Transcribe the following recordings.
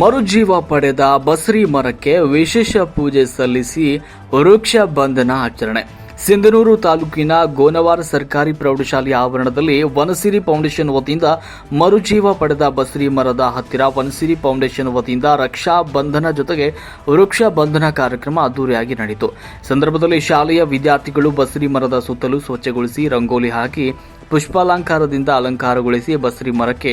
ಮರುಜೀವ ಪಡೆದ ಬಸರಿ ಮರಕ್ಕೆ ವಿಶೇಷ ಪೂಜೆ ಸಲ್ಲಿಸಿ ವೃಕ್ಷ ಬಂಧನ ಆಚರಣೆ. ಸಿಂಧನೂರು ತಾಲೂಕಿನ ಗೋನವಾರ ಸರ್ಕಾರಿ ಪ್ರೌಢಶಾಲೆಯ ಆವರಣದಲ್ಲಿ ವನಸಿರಿ ಫೌಂಡೇಶನ್ ವತಿಯಿಂದ ಮರುಜೀವ ಪಡೆದ ಬಸರಿ ಮರದ ಹತ್ತಿರ ವನಸಿರಿ ಫೌಂಡೇಶನ್ ವತಿಯಿಂದ ರಕ್ಷಾ ಬಂಧನ ಜೊತೆಗೆ ವೃಕ್ಷ ಬಂಧನ ಕಾರ್ಯಕ್ರಮ ಅದ್ದೂರಿಯಾಗಿ ನಡೆಯಿತು ಸಂದರ್ಭದಲ್ಲಿ ಶಾಲೆಯ ವಿದ್ಯಾರ್ಥಿಗಳು ಬಸರಿ ಮರದ ಸುತ್ತಲೂ ಸ್ವಚ್ಛಗೊಳಿಸಿ ರಂಗೋಲಿ ಹಾಕಿ ಪುಷ್ಪಾಲಂಕಾರದಿಂದ ಅಲಂಕಾರಗೊಳಿಸಿ ಬಸರಿ ಮರಕ್ಕೆ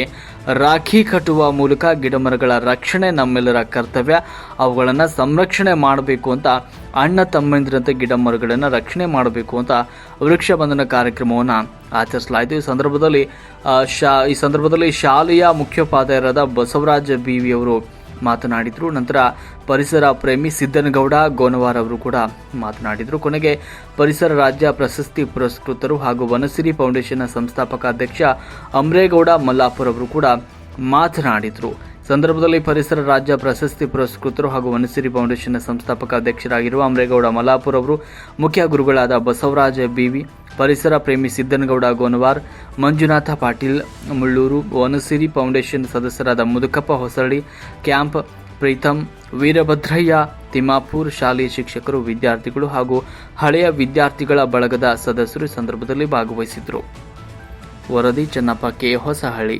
ರಾಖಿ ಕಟ್ಟುವ ಮೂಲಕ ಗಿಡಮರಗಳ ರಕ್ಷಣೆ ನಮ್ಮೆಲ್ಲರ ಕರ್ತವ್ಯ. ಅವುಗಳನ್ನು ಸಂರಕ್ಷಣೆ ಮಾಡಬೇಕು ಅಂತ ಅಣ್ಣ ತಮ್ಮಂದಿರಂತೆ ಗಿಡ ಮರಗಳನ್ನು ರಕ್ಷಣೆ ಮಾಡಬೇಕು ಅಂತ ವೃಕ್ಷ ಬಂಧನ ಕಾರ್ಯಕ್ರಮವನ್ನು ಆಚರಿಸಲಾಯಿತು. ಈ ಸಂದರ್ಭದಲ್ಲಿ ಶಾ, ಈ ಸಂದರ್ಭದಲ್ಲಿ ಶಾಲೆಯ ಮುಖ್ಯೋಪಾಧ್ಯಾಯರಾದ ಬಸವರಾಜ ಬಿ ವಿ ಅವರು ಮಾತನಾಡಿದರು. ನಂತರ ಪರಿಸರ ಪ್ರೇಮಿ ಸಿದ್ದನಗೌಡ, ಗೋನವಾರ್ ಅವರು ಕೂಡ ಮಾತನಾಡಿದರು. ಕೊನೆಗೆ ಪರಿಸರ ರಾಜ್ಯ ಪ್ರಶಸ್ತಿ ಪುರಸ್ಕೃತರು ಹಾಗೂ ವನಸಿರಿ ಫೌಂಡೇಶನ್ನ ಸಂಸ್ಥಾಪಕ ಅಧ್ಯಕ್ಷ ಅಮ್ರೇಗೌಡ ಮಲ್ಲಾಪುರ್ ಅವರು ಕೂಡ ಮಾತನಾಡಿದರು. ಸಂದರ್ಭದಲ್ಲಿ ಪರಿಸರ ರಾಜ್ಯ ಪ್ರಶಸ್ತಿ ಪುರಸ್ಕೃತರು ಹಾಗೂ ವನಸಿರಿ ಫೌಂಡೇಶನ್ನ ಸಂಸ್ಥಾಪಕ ಅಧ್ಯಕ್ಷರಾಗಿರುವ ಅಮ್ರೇಗೌಡ ಮಲ್ಲಾಪುರ್ ಅವರು ಮುಖ್ಯ ಗುರುಗಳಾದ ಬಸವರಾಜ ಬಿವಿ ಪರಿಸರ ಪ್ರೇಮಿ ಸಿದ್ದನಗೌಡ ಗೋನವಾರ್, ಮಂಜುನಾಥ ಪಾಟೀಲ್, ಮುಳ್ಳೂರು, ವನಸಿರಿ ಫೌಂಡೇಶನ್ ಸದಸ್ಯರಾದ ಮುದುಕಪ್ಪ ಹೊಸಳ್ಳಿ, ಕ್ಯಾಂಪ್ ಪ್ರೀತಮ್ ವೀರಭದ್ರಯ್ಯ, ತಿಮ್ಮಾಪುರ್ ಶಾಲೆಯ ಶಿಕ್ಷಕರು, ವಿದ್ಯಾರ್ಥಿಗಳು ಹಾಗೂ ಹಳೆಯ ವಿದ್ಯಾರ್ಥಿಗಳ ಬಳಗದ ಸದಸ್ಯರು ಸಂದರ್ಭದಲ್ಲಿ ಭಾಗವಹಿಸಿದರು. ವರದಿ ಚನ್ನಪ್ಪ, ಕೆ. ಹೊಸಹಳ್ಳಿ.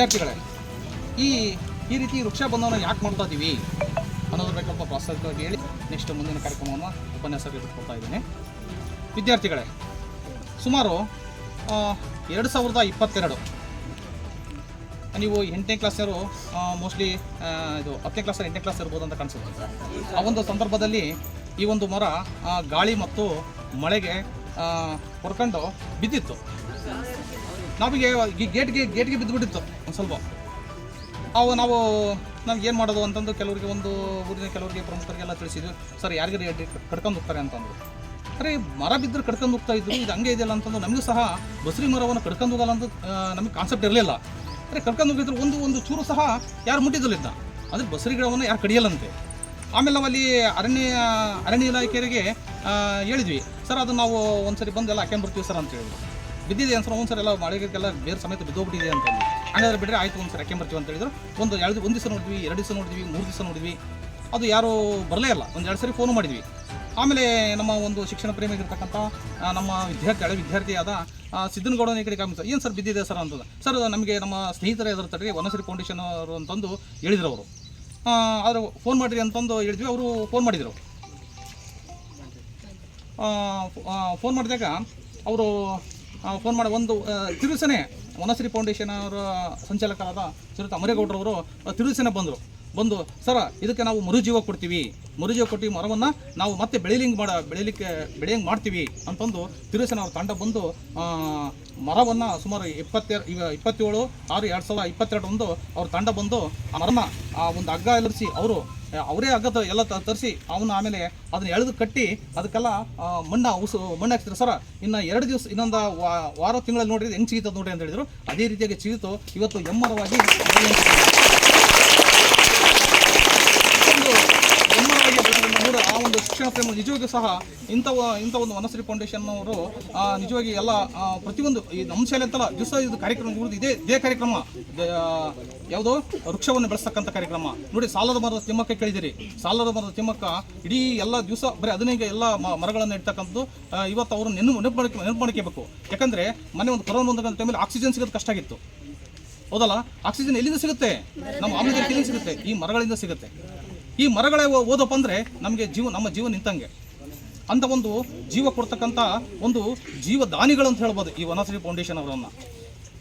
ವಿದ್ಯಾರ್ಥಿಗಳೇ, ಈ ಈ ರೀತಿ ವೃಕ್ಷ ಬಂಧನ ಯಾಕೆ ಮಾಡ್ತಾ ಇದ್ದೀವಿ ಅನ್ನೋದ್ರ ಸ್ವಲ್ಪ ಪ್ರಾಸ್ತಾವಿಕವಾಗಿ ಹೇಳಿ ನೆಕ್ಸ್ಟ್ ಮುಂದಿನ ಕಾರ್ಯಕ್ರಮವನ್ನು ಉಪನ್ಯಾಸಕ್ಕೆ ಇಟ್ಕೊಳ್ತಾ ಇದ್ದೀನಿ. ವಿದ್ಯಾರ್ಥಿಗಳೇ, ಸುಮಾರು ಎರಡು ಸಾವಿರದ ಇಪ್ಪತ್ತೆರಡು, ನೀವು ಎಂಟನೇ ಕ್ಲಾಸ್ನವರು ಮೋಸ್ಟ್ಲಿ ಇದು ಹತ್ತನೇ ಕ್ಲಾಸ್ ಎಂಟನೇ ಕ್ಲಾಸ್ ಇರ್ಬೋದು ಅಂತ ಕಾಣಿಸುತ್ತೆ. ಆ ಒಂದು ಸಂದರ್ಭದಲ್ಲಿ ಈ ಒಂದು ಮರ ಗಾಳಿ ಮತ್ತು ಮಳೆಗೆ ಹೊರ್ಕೊಂಡು ಬಿದ್ದಿತ್ತು. ನಮಗೆ ಈ ಗೇಟ್ಗೆ ಗೇಟ್ಗೆ ಬಿದ್ದುಬಿಟ್ಟಿತ್ತು ಒಂದು ಸ್ವಲ್ಪ. ಅವು ನಾವು ನಮ್ಗೆ ಏನು ಮಾಡೋದು ಅಂತಂದು ಕೆಲವರಿಗೆ ಒಂದು ಊರಿನ ಕೆಲವರಿಗೆ ಪ್ರಮುಖರಿಗೆಲ್ಲ ತಿಳಿಸಿದ್ವಿ. ಸರ್ ಯಾರಿಗಾರು ಕಟ್ಕೊಂಡು ಹೋಗ್ತಾರೆ ಅಂತಂದರು ಅರೆ, ಮರ ಬಿದ್ದರೆ ಕಡ್ಕೊಂಡು ಹೋಗ್ತಾ ಇದ್ರು, ಇದು ಹಂಗೆ ಇದೆಯಲ್ಲ ಅಂತಂದು ನಮಗೂ ಸಹ ಬಸರಿ ಮರವನ್ನು ಕಡ್ಕೊಂಡು ಹೋಗಲ್ಲ ಅಂತ ನಮಗೆ ಕಾನ್ಸೆಪ್ಟ್ ಇರಲಿಲ್ಲ. ಅರೆ ಕಡ್ಕೊಂಡು ಹೋಗಿದ್ರು ಒಂದು ಒಂದು ಚೂರು ಸಹ ಯಾರು ಮುಟ್ಟಿದ್ದಿಲ್ಲ. ಅಂದರೆ ಬಸರಿ ಗಿಡವನ್ನು ಯಾರು ಕಡಿಯಲ್ಲಂತೆ. ಆಮೇಲೆ ನಾವು ಅಲ್ಲಿ ಅರಣ್ಯ ಅರಣ್ಯ ಇಲಾಖೆಯರಿಗೆ ಹೇಳಿದ್ವಿ. ಸರ್ ಅದು ನಾವು ಒಂದ್ಸರಿ ಬಂದು ಎಲ್ಲ ಹಾಕ್ಕೊಂಡು ಬರ್ತೀವಿ ಸರ್ ಅಂತ ಹೇಳಿದ್ರು. ಬಿದ್ದಿದೆ ಅಂತ ಒಂದು ಎಲ್ಲ ಮಳೆಗೆಲ್ಲ ಬೇರೆ ಸಮೇತ ಬಿದ್ದೋಗ್ಬಿಟ್ಟಿದೆ ಅಂತ. ಹಂಗಾದ್ರೆ ಬಿಟ್ಟರೆ ಆಯ್ತು ಒಂದು ಸರಿ ಬರ್ತೀವಿ ಅಂತ ಹೇಳಿದ್ರು. ಒಂದು ಎರಡು ಒಂದು ದಿವಸ ನೋಡಿದ್ವಿ, ಎರಡು ದಿವಸ ನೋಡಿದ್ವಿ, ಮೂರು ದಿವಸ ನೋಡಿದ್ವಿ. ಅದು ಯಾರೂ ಬರಲೇ ಇಲ್ಲ. ಒಂದು ಎರಡು ಸರಿ ಫೋನ್ ಮಾಡಿದ್ವಿ. ಆಮೇಲೆ ನಮ್ಮ ಒಂದು ಶಿಕ್ಷಣ ಪ್ರೇಮಿಗಿರ್ತಕ್ಕಂಥ ನಮ್ಮ ವಿದ್ಯಾರ್ಥಿ, ಹಳೆ ವಿದ್ಯಾರ್ಥಿಯಾದ ಸಿದ್ದನಗೌಡನ ಈ ಕಡೆ ಕಾಮಿಸ ಏನು ಸರ್ ಬಿದ್ದಿದೆ ಸರ್ ಅಂತಂದು. ಸರ್, ನಮಗೆ ನಮ್ಮ ಸ್ನೇಹಿತರ ಎದುರು ತಡೆಗೆ ವನಶ್ರೀ ಫೌಂಡೇಶನ್ ಅವರು ಅಂತಂದು ಹೇಳಿದ್ರು ಅವರು. ಆದರೆ ಫೋನ್ ಮಾಡಿರಿ ಅಂತಂದು ಹೇಳಿದ್ವಿ, ಅವರು ಫೋನ್ ಮಾಡಿದರು. ಫೋನ್ ಮಾಡಿದಾಗ ಅವರು ಫೋನ್ ಮಾಡಿ ಒಂದು ತಿರುಸನೆ ವನಶ್ರೀ ಫೌಂಡೇಶನ್ ಅವರ ಸಂಚಾಲಕರಾದ ಶ್ರೀಯುತ ಅಮರೇಗೌಡರವರು ತಿರುಸನೆ ಬಂದರು. ಬಂದು, ಸರ, ಇದಕ್ಕೆ ನಾವು ಮರುಜೀವ ಕೊಡ್ತೀವಿ. ಮರುಜೀವ ಕೊಟ್ಟು ಮರವನ್ನು ನಾವು ಮತ್ತೆ ಬೆಳೀಲಿಂಗ್ ಮಾಡ, ಬೆಳಿಲಿಕ್ಕೆ, ಬೆಳೆಯಂಗೆ ಮಾಡ್ತೀವಿ. ಅಂತಂದು ತಿರುಸನ ಅವ್ರ ತಂಡ ಬಂದು ಮರವನ್ನು ಸುಮಾರು ಇಪ್ಪತ್ತೆರಡು ಈಗ ಇಪ್ಪತ್ತೇಳು, ಆರು ಎರಡು ಸಾವಿರದ ಇಪ್ಪತ್ತೆರಡರಂದು ಅವ್ರ ತಂಡ ಬಂದು ಆ ಮರನ ಆ ಒಂದು ಹಗ್ಗ ಎಲರಿಸಿ ಅವರು ಅವರೇ ಹಗ್ಗದ ಎಲ್ಲ ತರಿಸಿ, ಅವನು ಆಮೇಲೆ ಅದನ್ನ ಎಳೆದು ಕಟ್ಟಿ, ಅದಕ್ಕೆಲ್ಲ ಮಣ್ಣ ಉಸು, ಮಣ್ಣು ಹಾಕ್ತಿದ್ರು ಸರ, ಇನ್ನು ಎರಡು ದಿವಸ, ಇನ್ನೊಂದು ವಾರ ತಿಂಗಳಲ್ಲಿ ನೋಡಿದ್ರೆ ಹೆಂಗೆ ಸಿಗುತ್ತದೆ ನೋಡಿ ಅಂತ ಹೇಳಿದ್ರು. ಅದೇ ರೀತಿಯಾಗಿ ಸಿಗುತ್ತೋ ಇವತ್ತು ಎಮ್ಮರವಾಗಿ ಒಂದು ಎಮ್ಮರವಾಗಿ ಬೆಳೆದಿರುವ ಮೂಲ ಆ ಒಂದು ಶಿಕ್ಷಣ ಪ್ರೇಮ ನಿಜವಾಗಿಯೂ ಸಹ ಇಂಥ ಇಂಥ ಒಂದು ವನಶ್ರೀ ಫೌಂಡೇಶನ್ ಅವರು ನಿಜವಾಗಿ ಎಲ್ಲ ಪ್ರತಿಯೊಂದು ಈ ನಮ್ಮ ಅಂತಲ್ಲ, ದಿವಸ ಇದು ಕಾರ್ಯಕ್ರಮ ಇದೇ ಇದೇ ಕಾರ್ಯಕ್ರಮ. ಯಾವುದು ವೃಕ್ಷವನ್ನು ಬೆಳೆಸ್ತಕ್ಕಂಥ ಕಾರ್ಯಕ್ರಮ. ನೋಡಿ, ಸಾಲದ ಮರದ ತಿಮ್ಮಕ್ಕ ಕೇಳಿದಿರಿ ಸಾಲದ ಮರದ ತಿಮ್ಮಕ್ಕ ಇಡೀ ಎಲ್ಲ ದಿವಸ, ಬರೀ ಹದಿನೈದು ಎಲ್ಲ ಮರಗಳನ್ನು ಇಡ್ತಕ್ಕಂಥದ್ದು ಇವತ್ತು ಅವರು ನೆನ್ನು ನೆನಪು ನೆನಪು ಮಾಡ್ಕೋಬೇಕು ಯಾಕಂದ್ರೆ ಮನೆ ಒಂದು ಕೊರೋನಾ ಬಂದಕ್ಕಂಥ ಟೈಮಲ್ಲಿ ಆಕ್ಸಿಜನ್ ಸಿಗೋದು ಕಷ್ಟ ಆಗಿತ್ತು. ಹೌದಲ್ಲ? ಆಕ್ಸಿಜನ್ ಎಲ್ಲಿಂದ ಸಿಗುತ್ತೆ? ನಮ್ಮ ಆಮ್ಲಜನಕ ಎಲ್ಲಿಂದ ಸಿಗುತ್ತೆ? ಈ ಮರಗಳಿಂದ ಸಿಗುತ್ತೆ. ಈ ಮರಗಳೇ ಓದಪ್ಪ ಅಂದ್ರೆ ನಮಗೆ ಜೀವ, ನಮ್ಮ ಜೀವ ನಿಂತಂಗೆ. ಅಂತ ಒಂದು ಜೀವ ಕೊಡ್ತಕ್ಕಂಥ ಒಂದು ಜೀವದಾನಿಗಳು ಅಂತ ಹೇಳ್ಬೋದು ಈ ವನಶ್ರೀ ಫೌಂಡೇಶನ್ ಅವರನ್ನ.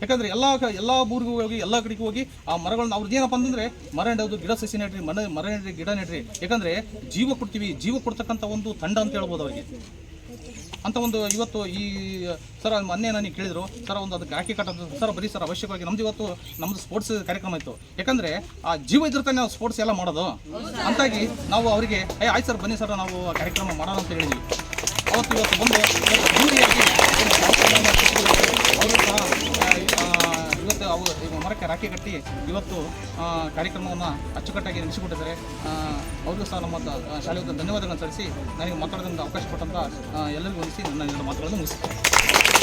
ಯಾಕಂದ್ರೆ ಎಲ್ಲ ಎಲ್ಲ ಊರಿಗೂ ಹೋಗಿ, ಎಲ್ಲ ಕಡೆಗೂ ಹೋಗಿ ಆ ಮರಗಳನ್ನ ಅವ್ರದ್ದು ಏನಪ್ಪ ಅಂತಂದರೆ ಮರ ನೆಡೋದು, ಗಿಡ ಸಸಿ ನೆಡ್ರಿ, ಮರ ಮರ ನೆಡ್ರಿ, ಗಿಡ ನೆಡ್ರಿ. ಯಾಕಂದ್ರೆ ಜೀವ ಕೊಡ್ತೀವಿ, ಜೀವ ಕೊಡ್ತಕ್ಕಂಥ ಒಂದು ತಂಡ ಅಂತ ಹೇಳ್ಬೋದು ಅವರಿಗೆ. ಅಂತ ಒಂದು ಇವತ್ತು ಈ, ಸರ್ ಮೊನ್ನೆ ನನಗೆ ಕೇಳಿದ್ರು. ಸರ್, ಒಂದು ಅದಕ್ಕೆ ಹಾಕಿ ಕಟ್ಟೋದು. ಸರ್, ಬರೀ ಸರ್, ಅವಶ್ಯಕವಾಗಿ ನಮ್ದು ಇವತ್ತು ನಮ್ದು ಸ್ಪೋರ್ಟ್ಸ್ ಕಾರ್ಯಕ್ರಮ ಇತ್ತು. ಯಾಕಂದ್ರೆ ಆ ಜೀವ ಇದ್ರೆ ನಾವು ಸ್ಪೋರ್ಟ್ಸ್ ಎಲ್ಲ ಮಾಡೋದು. ಅಂತಾಗಿ ನಾವು ಅವರಿಗೆ, ಏ, ಆಯ್ತು ಸರ್, ಬನ್ನಿ ಸರ್, ನಾವು ಕಾರ್ಯಕ್ರಮ ಮಾಡೋಣ ಅಂತ ಹೇಳಿದ್ವಿ. ಅವತ್ತು ಇವತ್ತು ಬಂದು. ಅವರು ಸಹ ಅವರು ಈ ಮರಕ್ಕೆ ರಾಖಿ ಕಟ್ಟಿ ಇವತ್ತು ಕಾರ್ಯಕ್ರಮವನ್ನು ಅಚ್ಚುಕಟ್ಟಾಗಿ ನಡೆಸಿಕೊಟ್ಟಿದ್ದಾರೆ. ಅವರಿಗೂ ಸಹ ನಮ್ಮ ಶಾಲೆಯ ಧನ್ಯವಾದಗಳನ್ನು ಸಲ್ಲಿಸಿ ನನಗೆ ಮಾತಾಡೋದ್ರಿಂದ ಅವಕಾಶ ಕೊಟ್ಟಂತ ಎಲ್ಲರಿಗೂ ವಂದಿಸಿ ನನ್ನ ಮಾತುಗಳನ್ನು ಮುಗಿಸ್ತೀನಿ.